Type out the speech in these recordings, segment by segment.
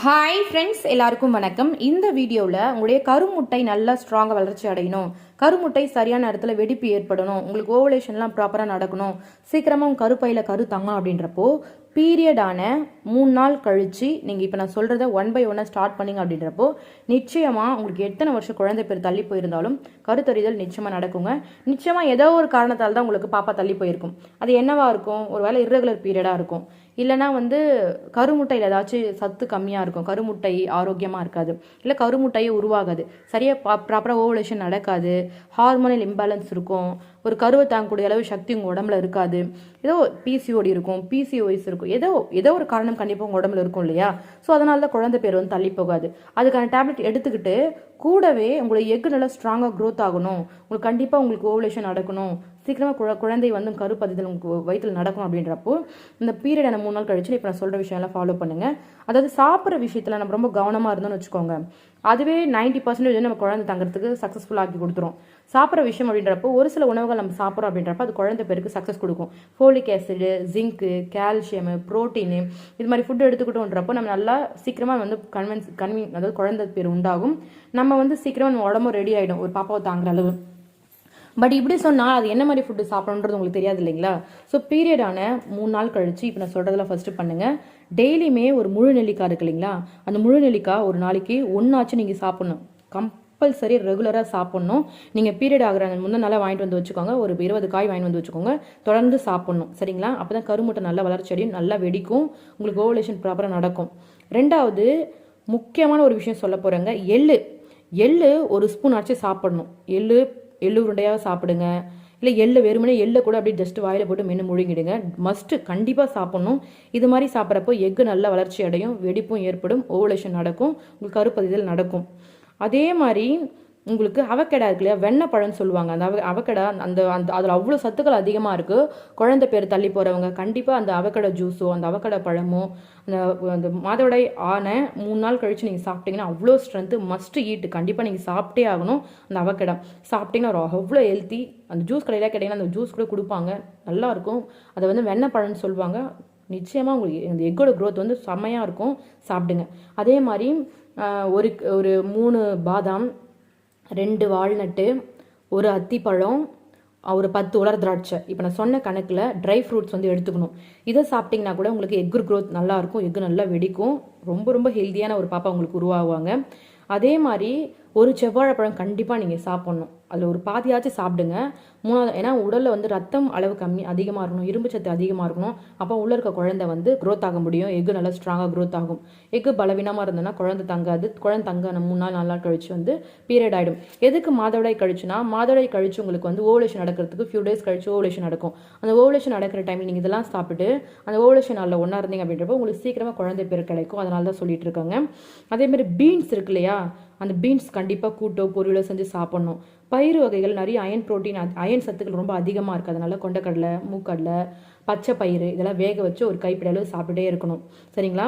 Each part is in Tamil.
ஹாய் ஃப்ரெண்ட்ஸ் எல்லாருக்கும் வணக்கம். இந்த வீடியோவில் உங்களுடைய கருமுட்டை நல்லா ஸ்ட்ராங்காக வளர்ச்சி அடையணும். கருமுட்டை சரியான இடத்துல வெடிப்பு ஏற்படணும். உங்களுக்கு ஓவலேஷன்லாம் ப்ராப்பராக நடக்கணும். சீக்கிரமாக உங்கள் கருப்பையில் கரு தங்கணும் அப்படின்றப்போ பீரியடான மூணு நாள் கழித்து நீங்கள் இப்போ நான் சொல்கிறத ஒன் பை ஒன்னாக ஸ்டார்ட் பண்ணிங்க அப்படின்றப்போ நிச்சயமாக உங்களுக்கு எத்தனை வருஷம் குழந்தை பேர் தள்ளி போயிருந்தாலும் கருத்தறிதல் நிச்சயமாக நடக்குங்க. நிச்சயமாக ஏதோ ஒரு காரணத்தால் தான் உங்களுக்கு பாப்பா தள்ளி போயிருக்கும். அது என்னவாக இருக்கும்? ஒரு வேளை irregular பீரியடாக இருக்கும். இல்லைனா வந்து கருமுட்டையில் ஏதாச்சும் சத்து கம்மியாக இருக்கும். கருமுட்டை ஆரோக்கியமாக இருக்காது. இல்லை கருமுட்டையே உருவாகாது. சரியாக பா ப்ராப்பராக ஓவலேஷன் நடக்காது. ஹார்மோனல் இம்பேலன்ஸ் இருக்கும். ஒரு கருவை தாங்கக்கூடிய அளவு சக்தி உங்கள் உடம்புல இருக்காது. ஏதோ பிசிஓடி இருக்கும். பிசிஓஎஸ் இருக்கும். ஏதோ ஏதோ ஒரு காரணம் கண்டிப்பாக உங்கள் உடம்புல இருக்கும் இல்லையா? ஸோ அதனால தான் குழந்தை பேர் வந்து தள்ளி போகாது. அதுக்கான டேப்லெட் எடுத்துக்கிட்டு கூடவே உங்களுடைய எக்கு நல்லா ஸ்ட்ராங்காக க்ரோத் ஆகணும். உங்களுக்கு கண்டிப்பாக உங்களுக்கு ஓவலேஷன் நடக்கணும். சீக்கிரமாக குழ குழந்தை வந்து கருப்பதிதல் உங்கள் வயிற்றில் நடக்கும் அப்படின்றப்போ இந்த பீரியட் என்ன மூணு நாள் கழிச்சு இப்போ நான் சொல்கிற விஷயம்லாம் ஃபாலோ பண்ணுங்கள் அதாவது சாப்பிட்ற விஷயத்தில் நம்ம ரொம்ப கவனமாக இருந்தோம்னு வச்சுக்கோங்க. அதுவே நைன்ட்டி பர்சன்டேஜ் நம்ம குழந்தை தங்குறதுக்கு சக்ஸஸ்ஃபுல் ஆக்கி கொடுத்துரும். சாப்பிட்ற விஷயம் அப்படின்றப்போ ஒரு சில உணவுகள் நம்ம சாப்பிட்றோம் அப்படின்றப்ப அது குழந்தை பேருக்கு சக்ஸஸ் கொடுக்கும். Folic acid zinc calcium protein இது மாதிரி ஃபுட் எடுத்துக்கிட்டோன்றப்போ நம்ம நல்லா சீக்கிரமாக வந்து கன்வென்ஸ் கன்வின் அதாவது குழந்தை பேர் உண்டாகும். நம்ம வந்து சீக்கிரமாக நம்ம உடம்பும் ரெடி ஆகிடும் ஒரு பாப்பாவை தாங்குற அளவு. பட் இப்படி சொன்னால் அது என்ன மாதிரி ஃபுட்டு சாப்பிடணுன்றது உங்களுக்கு தெரியாது இல்லைங்களா? ஸோ பீரியடான மூணு நாள் கழிச்சு இப்போ நான் சொல்கிறதெல்லாம் ஃபஸ்ட்டு பண்ணுங்கள் டெய்லியுமே ஒரு முழு நெல்லிக்காய் இருக்கு இல்லைங்களா? அந்த முழு நெல்லிக்காய் ஒரு நாளைக்கு ஒன்றாச்சும் நீங்கள் சாப்பிட்ணும். கம்பல்சரி ரெகுலராக சாப்பிட்ணும். நீங்கள் பீரியட் ஆகிற முந்தின நாளாக வாங்கிட்டு வந்து வச்சுக்கோங்க. ஒரு இருபது காய் வாங்கிட்டு வந்து வச்சுக்கோங்க. தொடர்ந்து சாப்பிட்ணும். சரிங்களா? அப்போ தான் கருமுட்டை நல்லா வளர்ச்சியடையும் நல்லா வெடிக்கும். உங்களுக்கு ஓவலேஷன் ப்ராப்பராக நடக்கும். ரெண்டாவது முக்கியமான ஒரு விஷயம் சொல்ல போகிறேங்க எள்ளு. எள்ளு ஒரு ஸ்பூன் ஆச்சு சாப்பிடணும். எள்ளு எள்ளு உருண்டையாக சாப்பிடுங்க. இல்லை எள்ளு வெறுமனே எள்ளை கூட அப்படியே ஜஸ்ட் வாயில் போட்டு மென்று முழுங்கிடுங்க. மஸ்ட்டு கண்டிப்பாக சாப்பிட்ணும். இது மாதிரி சாப்பிட்றப்போ எக்கு நல்லா வளர்ச்சி அடையும் வெடிப்பும் ஏற்படும் ஓவலேஷன் நடக்கும் உங்களுக்கு கருப்பதிதல் நடக்கும். அதே மாதிரி உங்களுக்கு அவக்கடா இருக்கு இல்லையா? வெண்ணப்பழம்னு சொல்லுவாங்க. அந்த அவ அவக்கடா அந்த அந்த அதில் அவ்வளோ சத்துக்கள் அதிகமாக இருக்குது குழந்தை பேர் தள்ளி போகிறவங்க கண்டிப்பாக அந்த அவக்கடை ஜூஸோ அந்த அவக்கடை பழமோ அந்த அந்த மாதவிடாய் ஆன மூணு நாள் கழித்து நீங்கள் சாப்பிட்டீங்கன்னா அவ்வளோ ஸ்ட்ரென்த்து மஸ்ட் ஈட்டு கண்டிப்பாக நீங்கள் சாப்பிட்டே ஆகணும் அந்த அவக்கடை. சாப்பிட்டீங்கன்னா ஒரு அவ்வளோ ஹெல்த்தி அந்த ஜூஸ் கடையில் கேட்டிங்கன்னா அந்த ஜூஸ் கூட கொடுப்பாங்க. நல்லாயிருக்கும் அதை வந்து வெண்ணெய் பழம்னு சொல்லுவாங்க. நிச்சயமாக உங்களுக்கு இந்த எக்கோட க்ரோத் வந்து செம்மையாக இருக்கும். சாப்பிடுங்க. அதே மாதிரி ஒரு ஒரு மூணு பாதாம் ரெண்டு வால்நட்டு ஒரு அத்திப்பழம் ஒரு பத்து உலர் திராட்சை. இப்போ நான் சொன்ன கணக்கில் ட்ரை ஃப்ரூட்ஸ் வந்து எடுத்துக்கணும். இதை சாப்பிட்டிங்கன்னா கூட உங்களுக்கு எக்கு க்ரோத் நல்லாயிருக்கும் எக்கு நல்லா வெடிக்கும். ரொம்ப ரொம்ப ஹெல்த்தியான ஒரு பாப்பா உங்களுக்கு உருவாகுவாங்க அதே மாதிரி ஒரு செவ்வாழைப்பழம் கண்டிப்பாக நீங்கள் சாப்பிட்ணும். அதில் ஒரு பாதியாச்சும் சாப்பிடுங்க. மூணாவது ஏன்னா உடலில் வந்து ரத்தம் அளவு கம்மி அதிகமாக இருக்கணும் இரும்பு சத்து அதிகமாக இருக்கணும். அப்போ உள்ளே இருக்க குழந்தை வந்து க்ரோத் ஆக முடியும். எக்கு நல்லா ஸ்ட்ராங்காக க்ரோத் ஆகும். எக்கு பலவீனமாக இருந்ததுன்னா குழந்தை தங்காது. குழந்தை தங்க மூணு நாள் நாலு நாள் கழிச்சு வந்து பீரியட் ஆகிடும் எதுக்கு மாதவிடாய் கழிச்சுனா மாதவிடாய் கழிச்சு உங்களுக்கு வந்து ஓவலேஷன் நடக்கிறதுக்கு ஃபியூ டேஸ் கழிச்சு ஓவலேஷன் நடக்கும். அந்த ஓவலேஷன் நடக்கிற டைமில் நீங்கள் இதெல்லாம் சாப்பிட்டு அந்த ஓவலேஷன் நாளில் ஒன்றா இருந்தீங்க அப்படின்றப்போ உங்களுக்கு சீக்கிரமாக குழந்தை பேர் கிடைக்கும். அதனால தான் சொல்லிட்டு இருக்காங்க. அதேமாதிரி பீன்ஸ் இருக்கு இல்லையா? அந்த பீன்ஸ் கண்டிப்பாக கூட்டோ பொரியலோ செஞ்சு சாப்பிட்ணும். பயிறு வகைகள் நிறைய அயன் ப்ரோட்டீன் அயன் சத்துக்கள் ரொம்ப அதிகமாக இருக்குது அதனால கொண்டக்கடலை மூக்கடலை பச்சை பயிறு இதெல்லாம் வேக வச்சு ஒரு கைப்பிடி அளவு சாப்பிட்டுட்டே இருக்கணும். சரிங்களா?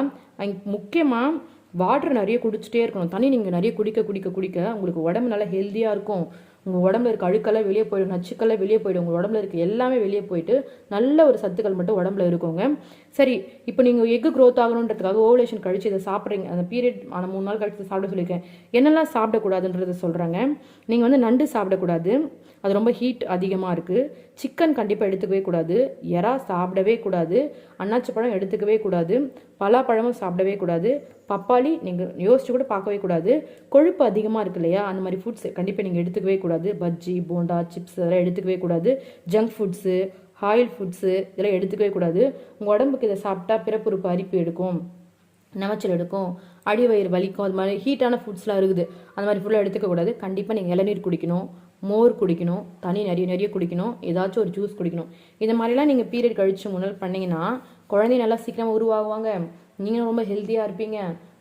முக்கியமாக வாட்டர் நிறைய குடிச்சிட்டே இருக்கணும். தண்ணி நீங்கள் நிறைய குடிக்க குடிக்க குடிக்க உங்களுக்கு உடம்பு நல்லா ஹெல்த்தியாக இருக்கும். உங்கள் உடம்புல இருக்க அழுக்கெல்லாம் வெளியே போயிடும் நச்சுக்கெல்லாம் வெளியே போயிடும். உங்கள் உடம்புல இருக்க எல்லாமே வெளியே போயிட்டு நல்ல ஒரு சத்துக்கள் மட்டும் உடம்புல இருக்குங்க. சரி இப்போ நீங்கள் எக்கு க்ரோத் ஆகணுன்றதுக்காக ஓவலேஷன் கழிச்சு இதை சாப்பிட்றீங்க. அந்த பீரியட் ஆன மூணு நாள் கழிச்சு சாப்பிட சொல்லியிருக்கேன். என்னெல்லாம் சாப்பிடக்கூடாதுன்றத சொல்கிறாங்க நீங்கள் வந்து நண்டு சாப்பிடக்கூடாது. அது ரொம்ப ஹீட் அதிகமாக இருக்குது சிக்கன் கண்டிப்பாக எடுத்துக்கவே கூடாது. எறா சாப்பிடவே கூடாது. அன்னாச்சி பழம் எடுத்துக்கவே கூடாது. பலாப்பழமும் சாப்பிடவே கூடாது. பப்பாளி நீங்கள் யோசிச்சு கூட பார்க்கவே கூடாது. கொழுப்பு அதிகமாக இருக்கு இல்லையா? அந்த மாதிரி ஃபுட்ஸ் கண்டிப்பாக நீங்கள் எடுத்துக்கவே கூடாது. பஜ்ஜி போண்டா சிப்ஸ் அதெல்லாம் எடுத்துக்கவே கூடாது. ஜங்க் ஃபுட்ஸு ஆயில் ஃபுட்ஸு இதெல்லாம் எடுத்துக்கவே கூடாது. உங்கள் உடம்புக்கு இதை சாப்பிட்டா பிறப்புறுப்பு அரிப்பு எடுக்கும். நமைச்சல் எடுக்கும். அடி வயிறு வலிக்கும். அது மாதிரி ஹீட்டான ஃபுட்ஸ்லாம் இருக்குது. அந்த மாதிரி ஃபுல்லாக எடுத்துக்கக்கூடாது கண்டிப்பாக நீங்கள் இளநீர் குடிக்கணும். மோர் குடிக்கணும். தண்ணி நிறைய நிறைய குடிக்கணும். ஏதாச்சும் ஒரு ஜூஸ் குடிக்கணும். இந்த மாதிரிலாம் நீங்கள் பீரியட் கழித்து முன்னாள் பண்ணிங்கன்னா குழந்தைய நல்லா சீக்கிரமாக உருவாகுவாங்க. நீங்களும் ரொம்ப ஹெல்த்தியாக இருப்பீங்க.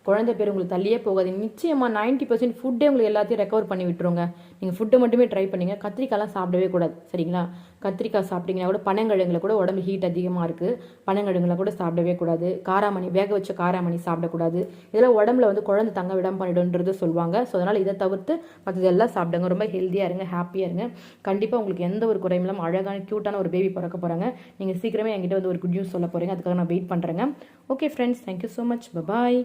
குழந்தை பேர் உங்களுக்கு தள்ளியே போகாது. நிச்சயமாக நைன்ட்டி பர்சன்ட் ஃபுட்டே உங்களுக்கு எல்லாத்தையும் ரெக்கவர் பண்ணி விட்டுருங்க. நீங்கள் ஃபுட்டை மட்டுமே ட்ரை பண்ணிங்க. கத்திரிக்காய்லாம் சாப்பிடவே கூடாது. சரிங்களா? கத்திரிக்காய் சாப்பிட்டீங்கன்னா கூட பனங்கிழங்குல கூட உடம்பு ஹீட் அதிகமாக இருக்குது பனங்கிழங்குல கூட சாப்பிடவே கூடாது. காராமணி வேக வச்ச காராமணி சாப்பிடக்கூடாது. இதெல்லாம் உடம்புல வந்து குழந்தை தங்க விடம் பண்ணிடுன்றது சொல்லுவாங்க. ஸோ அதனால் இதை தவிர்த்து மற்றதெல்லாம் சாப்பிடுங்க. ரொம்ப ஹெல்த்தியாக இருங்க ஹாப்பியாக இருங்க. கண்டிப்பாக உங்களுக்கு எந்த ஒரு குறையும் இல்லாமல் அழகான க்யூட்டான ஒரு பேபி பிறக்க போகிறாங்க நீங்கள் சீக்கிரமே என்கிட்ட வந்து ஒரு குட் நியூஸ் சொல்ல போகிறீங்க அதுக்காக நான் வெயிட் பண்ணுறேங்க okay friends thank you so much bye bye